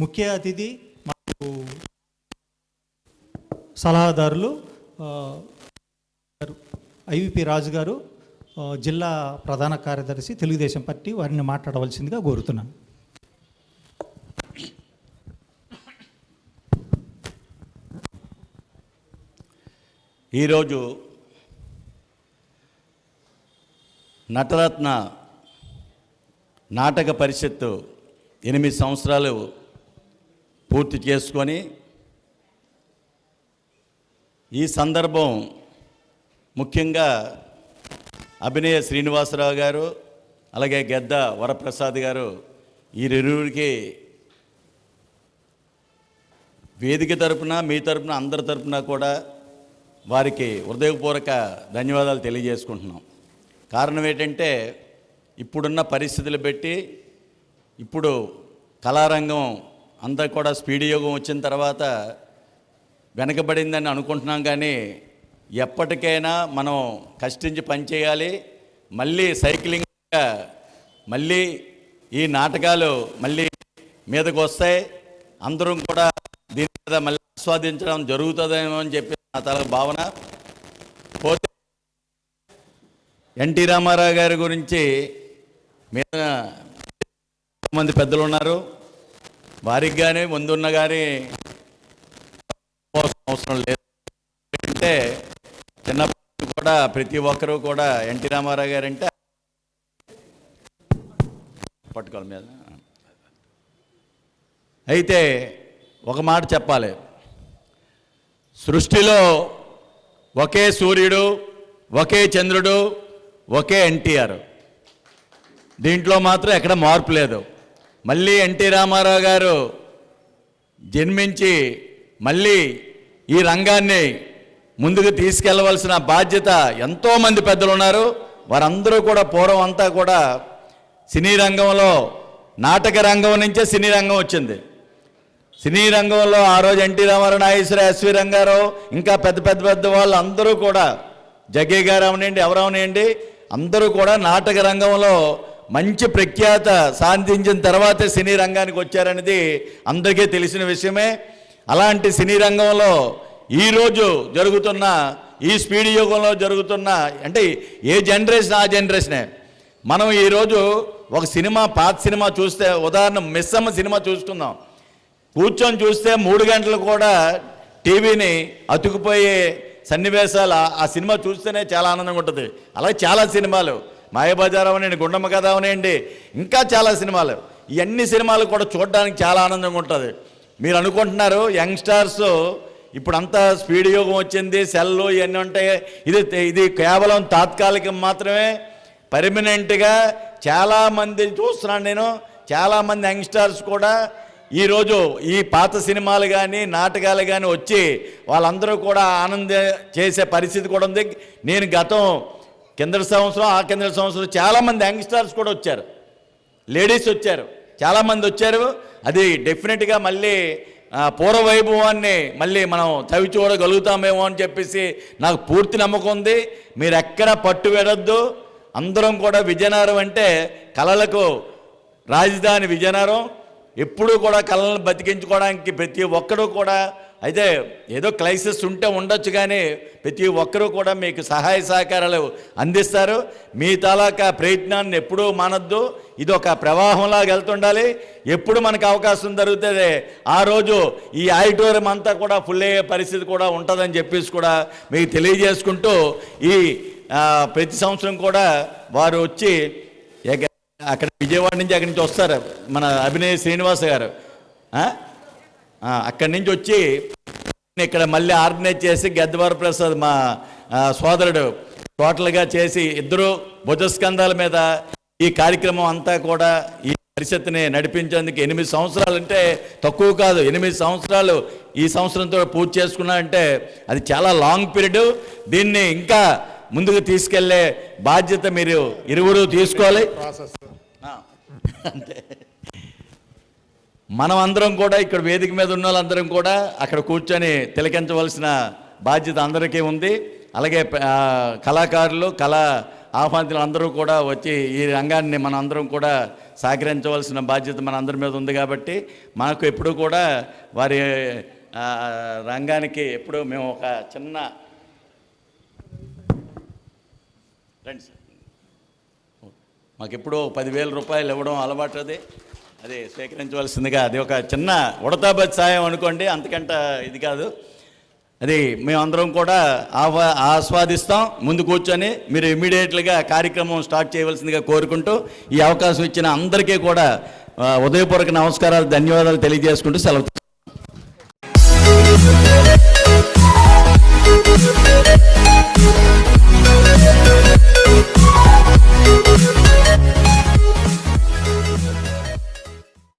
ముఖ్య అతిథి మాకు సలహాదారులు ఐవిపి రాజు గారు జిల్లా ప్రధాన కార్యదర్శి తెలుగుదేశం పార్టీ వారిని మాట్లాడవలసిందిగా కోరుతున్నాను. ఈరోజు నటరత్న నాటక పరిషత్తు ఎనిమిది సంవత్సరాలు పూర్తి చేసుకొని ఈ సందర్భం ముఖ్యంగా అభినయ శ్రీనివాసరావు గారు అలాగే గెద్ద వరప్రసాద్ గారు వీరిరువురికి వేదిక తరపున మీ తరపున అందరి తరపున కూడా వారికి హృదయపూర్వక ధన్యవాదాలు తెలియజేసుకుంటున్నాం. కారణం ఏంటంటే ఇప్పుడున్న పరిస్థితులు పెట్టి ఇప్పుడు కళారంగం అంతా కూడా స్పీడ్ యోగం వచ్చిన తర్వాత వెనకబడిందని అనుకుంటున్నాం కానీ ఎప్పటికైనా మనం కష్టించి పనిచేయాలి మళ్ళీ సైక్లింగ్ మళ్ళీ ఈ నాటకాలు మళ్ళీ మీదకు వస్తాయి. అందరం కూడా దీని మీద మళ్ళీ ఆస్వాదించడం జరుగుతుందేమో అని చెప్పి నా తల భావన. పోతే ఎన్టీ రామారావు గారి గురించి మీద మంది పెద్దలు ఉన్నారు. వారికి కానీ ముందున్న కానీ అవసరం లేదు. అంటే చిన్నప్పుడు కూడా ప్రతి ఒక్కరూ కూడా ఎన్టీ రామారావు గారు అంటే పట్టుకోవాలి మీద. అయితే ఒక మాట చెప్పాలి. సృష్టిలో ఒకే సూర్యుడు ఒకే చంద్రుడు ఒకే ఎన్టీఆర్. దీంట్లో మాత్రం ఎక్కడ మార్పు లేదు. మళ్ళీ ఎన్టీ రామారావు గారు జన్మించి మళ్ళీ ఈ రంగాన్ని ముందుకు తీసుకెళ్ళవలసిన బాధ్యత ఎంతోమంది పెద్దలు ఉన్నారు. వారందరూ కూడా పూర్వం అంతా కూడా సినీ రంగంలో నాటక రంగం నుంచే సినీ రంగం వచ్చింది. సినీ రంగంలో ఆ రోజు ఎన్టీ రామారావు నాగేశ్వర ఎస్వి రంగారావు ఇంకా పెద్ద పెద్ద పెద్ద వాళ్ళు అందరూ కూడా జగ్గే గారు అవనండి ఎవరవనండి అందరూ కూడా నాటక రంగంలో మంచి ప్రఖ్యాత సాధించిన తర్వాతే సినీ రంగానికి వచ్చారనేది అందరికీ తెలిసిన విషయమే. అలాంటి సినీ రంగంలో ఈరోజు జరుగుతున్న ఈ స్పీడ్ యుగంలో జరుగుతున్న అంటే ఏ జనరేషన్ ఆ జనరేషనే. మనం ఈరోజు ఒక సినిమా పాత సినిమా చూస్తే ఉదాహరణ మిస్సమ్మ సినిమా చూసుకుందాం. కూర్చొని చూస్తే మూడు గంటలు కూడా టీవీని అతుకుపోయే సన్నివేశాలు ఆ- ఆ సినిమా చూస్తేనే చాలా ఆనందంగా ఉంటుంది. అలాగే చాలా సినిమాలు. మాయబజార్ అవనండి గుండమ్మ కథ అవనండి ఇంకా చాలా సినిమాలు. ఇవన్నీ సినిమాలు కూడా చూడడానికి చాలా ఆనందంగా ఉంటుంది. మీరు అనుకుంటున్నారు యంగ్స్టార్స్ ఇప్పుడంతా స్పీడ్ యోగం వచ్చింది సెల్లు ఇవన్నీ ఉంటాయి. ఇది ఇది కేవలం తాత్కాలికం మాత్రమే. పర్మనెంట్గా చాలామంది చూస్తున్నాను నేను. చాలామంది యంగ్స్టార్స్ కూడా. ఈరోజు ఈ పాత సినిమాలు కానీ నాటకాలు కానీ వచ్చి వాళ్ళందరూ కూడా ఆనంద చేసే పరిస్థితి కూడా ఉంది. నేను గతం కిందటి సంవత్సరం ఆ కింద సంవత్సరం చాలామంది యంగ్స్టర్స్ కూడా వచ్చారు. లేడీస్ వచ్చారు. చాలామంది వచ్చారు. అది డెఫినెట్గా మళ్ళీ పూర్వ వైభవాన్ని మళ్ళీ మనం చవి చూడగలుగుతామేమో అని చెప్పేసి నాకు పూర్తి నమ్మకం ఉంది. మీరు ఎక్కడ పట్టు వెడద్దు. అందరం కూడా విజయనగరం అంటే కళలకు రాజధాని విజయనగరం. ఎప్పుడూ కూడా కళలను బతికించుకోవడానికి ప్రతి ఒక్కరూ కూడా అయితే ఏదో క్లైసిస్ ఉంటే ఉండొచ్చు కానీ ప్రతి ఒక్కరూ కూడా మీకు సహాయ సహకారాలు అందిస్తారు. మీ తాలూకా ప్రయత్నాన్ని ఎప్పుడూ మానద్దు. ఇది ఒక ప్రవాహంలాగా వెళ్తుండాలి. ఎప్పుడు మనకు అవకాశం దొరుకుతుంది ఆ రోజు ఈ ఆడిటోరియం అంతా కూడా ఫుల్ అయ్యే పరిస్థితి కూడా ఉంటుందని చెప్పేసి కూడా మీకు తెలియజేసుకుంటూ ఈ ప్రతి సంవత్సరం కూడా వారు వచ్చి అక్కడ విజయవాడ నుంచి అక్కడి నుంచి వస్తారు మన అభినయ శ్రీనివాస్ గారు. అక్కడి నుంచి వచ్చి ఇక్కడ మళ్ళీ ఆర్గనైజ్ చేసి గద్దవార ప్రసాద్ మా సోదరుడు టోటల్గా చేసి ఇద్దరు భుజస్కంధాల మీద ఈ కార్యక్రమం అంతా కూడా ఈ పరిషత్ని నడిపించేందుకు ఎనిమిది సంవత్సరాలు అంటే తక్కువ కాదు. ఎనిమిది సంవత్సరాలు ఈ సంవత్సరంతో పూర్తి చేసుకున్నారంటే అది చాలా లాంగ్ పీరియడ్. దీన్ని ఇంకా ముందుకు తీసుకెళ్ళే బాధ్యత మీరు ఇరువురు తీసుకోవాలి. అంతే. మనం అందరం కూడా ఇక్కడ వేదిక మీద ఉన్న వాళ్ళందరం కూడా అక్కడ కూర్చొని తిలకించవలసిన బాధ్యత అందరికీ ఉంది. అలాగే కళాకారులు కళా ఆహ్వానితులు అందరూ కూడా వచ్చి ఈ రంగాన్ని మనం అందరం కూడా సహకరించవలసిన బాధ్యత మన అందరి మీద ఉంది కాబట్టి మనకు ఎప్పుడూ కూడా వారి రంగానికి ఎప్పుడూ మేము ఒక చిన్న రండి సార్. మాకు ఎప్పుడో పదివేల రూపాయలు ఇవ్వడం అలవాటు అది. అదే స్వీకరించవలసిందిగా అది ఒక చిన్న ఉడతాబత్ సాయం అనుకోండి అంతకంట ఇది కాదు. అది మేమందరం కూడా ఆహ్వా ఆస్వాదిస్తాం ముందు కూర్చొని మీరు ఇమీడియట్లుగా కార్యక్రమం స్టార్ట్ చేయవలసిందిగా కోరుకుంటూ ఈ అవకాశం ఇచ్చిన అందరికీ కూడా ఉదయపూర్వక నమస్కారాలు ధన్యవాదాలు తెలియజేసుకుంటూ సెలవు